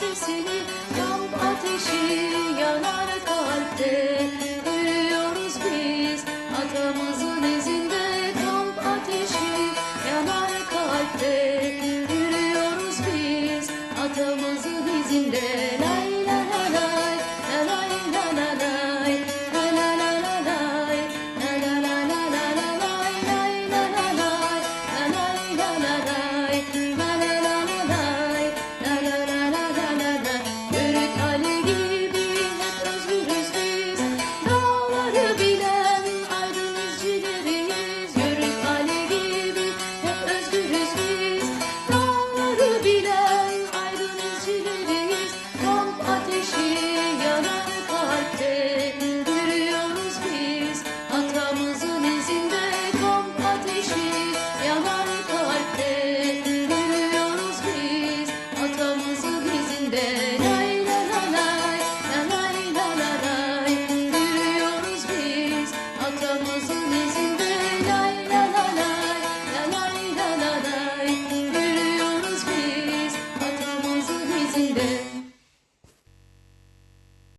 sesini. Kalp ateşi yanar kalpte. Yürüyoruz biz atamızın izinde. Kalp ateşi yanar kalpte. Yürüyoruz biz atamızın izinde.